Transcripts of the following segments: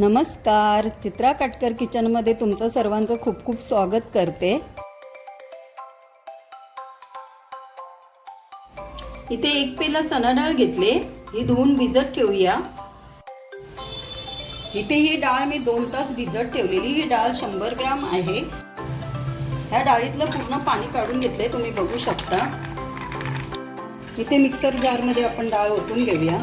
नमस्कार. चित्रा काटकर किचनमध्ये तुमचं सर्वांचं खूप खूप स्वागत करते. इथे एक पेला चणा डाळ घेतले. ही धुवून भिजत ठेवूया. इथे ही डाळ मी दोन तास भिजत ठेवलेली. ही डाळ शंभर ग्राम आहे. ह्या डाळीतलं पूर्ण पाणी काढून घेतलंय. तुम्ही बघू शकता. इथे मिक्सर जारमध्ये आपण डाळ ओतून घेऊया.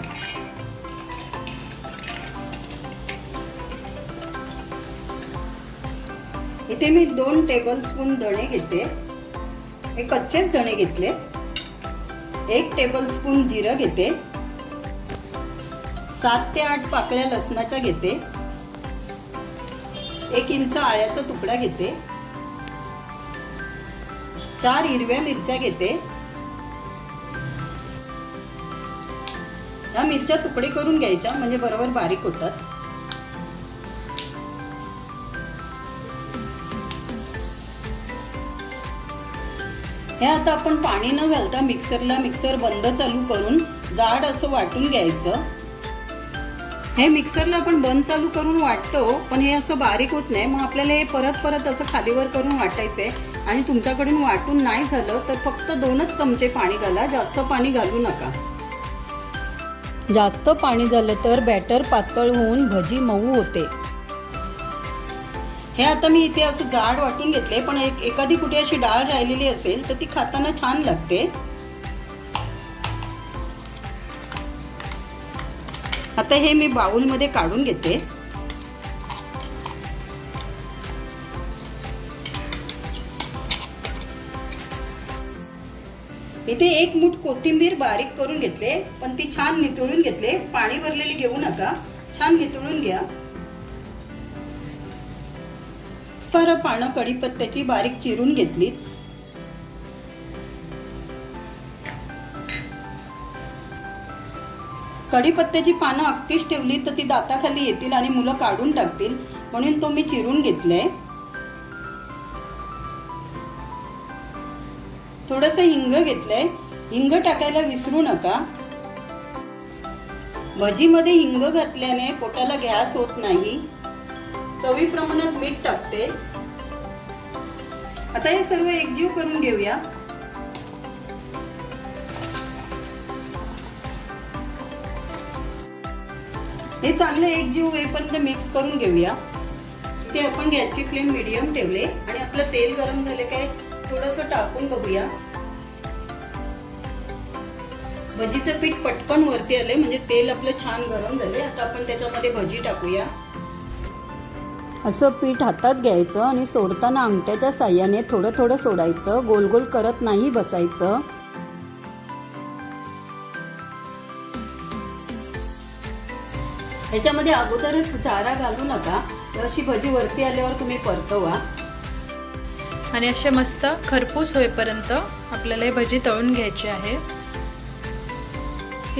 इथे मी दोन टेबलस्पून धणे घेते. हे कच्चेच धणे घेतले. एक टेबलस्पून जिरं घेते. सात ते आठ पाकळ्या लसणाच्या घेते. एक इंच आळ्याचा तुकडा घेते. चार हिरव्या मिरच्या घेते. ह्या मिरच्या तुकडे करून घ्यायच्या म्हणजे बरोबर बारीक होतात. हे आता आपण पाणी न घालता मिक्सरला मिक्सर बंद चालू करून जाड असं वाटून घ्यायचं. हे मिक्सरला आपण बंद चालू करून वाटतो पण हे असं बारीक होत नाही. मग आपल्याला हे परत परत असं खालीवर करून वाटायचंय. आणि तुमच्याकडून वाटून नाही झालं तर फक्त दोनच चमचे पाणी घाला. जास्त पाणी घालू नका. जास्त पाणी झालं तर बॅटर पातळ होऊन भजी मऊ होते. हे आता मी इथे असं जाड वाटून घेतले पण एक एखादी कुठे अशी डाळ राहिलेली असेल तर ती खाताना छान लागते. आता हे मी बाउलमध्ये काढून घेते. इथे एक मूठ कोथिंबीर बारीक करून घेतले पण ती छान नितळून घेतले. पाणी भरलेली घेऊ नका. छान नितळून घ्या. पर पानं कढीपत्त्याची बारीक चिरून घेतली कढीपत्त्याची पानं अक्कीच ठेवली तर ती दाताखाली येतील आणि मुलं काढून टाकतील म्हणून तो मी चिरून घेतलाय. थोडस हिंग घेतलंय. हिंग टाकायला विसरू नका. भजीमध्ये हिंग घातल्याने पोटाला गॅस होत नाही. चवी प्रमाणात मीठ टाकते. आता हे सर्व एकजीव करून घेऊया. हे चांगलं एकजीव होईपर्यंत मिक्स करून घेऊया. ते आपण गॅसची फ्लेम मिडियम ठेवले आणि आपलं तेल गरम झाले काय थोडस टाकून बघूया. भजीचं पीठ पटकन वरती आले म्हणजे तेल आपलं छान गरम झाले आता आपण त्याच्यामध्ये भजी टाकूया. असं पीठ हातात घ्यायचं आणि सोडताना अंगठ्याच्या साह्याने थोडं थोडं सोडायचं. गोल गोल करत नाही बसायचं. ह्याच्यामध्ये अगोदरच चारा घालू नका. अशी भजी वरती आल्यावर तुम्ही परतवा. आणि असे मस्त खरपूस होईपर्यंत आपल्याला ही भजी तळून घ्यायची आहे.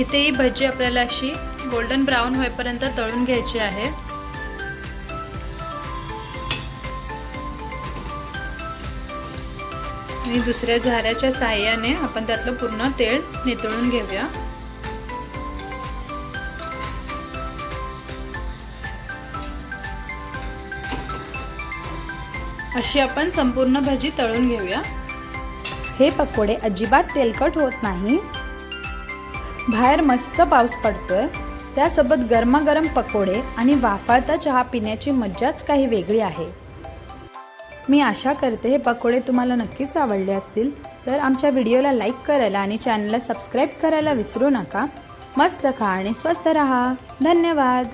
इथे ही भजी आपल्याला अशी गोल्डन ब्राऊन होईपर्यंत तळून घ्यायची आहे. आणि दुसऱ्या झाऱ्याच्या साह्याने आपण त्यातलं पूर्ण तेल नितळून घेऊया. अशी आपण संपूर्ण भजी तळून घेऊया. हे पकोडे अजिबात तेलकट होत नाही. बाहेर मस्त पाऊस पडतोय. त्यासोबत गरमागरम पकोडे आणि वाफाळता चहा पिण्याची मज्जाच काही वेगळी आहे. मी आशा करते हे पकोडे तुम्हाला नक्कीच आवडले असतील. तर आमच्या व्हिडिओला लाईक करायला आणि चॅनलला सबस्क्राईब करायला विसरू नका. मस्त खा आणि स्वस्त रहा. धन्यवाद.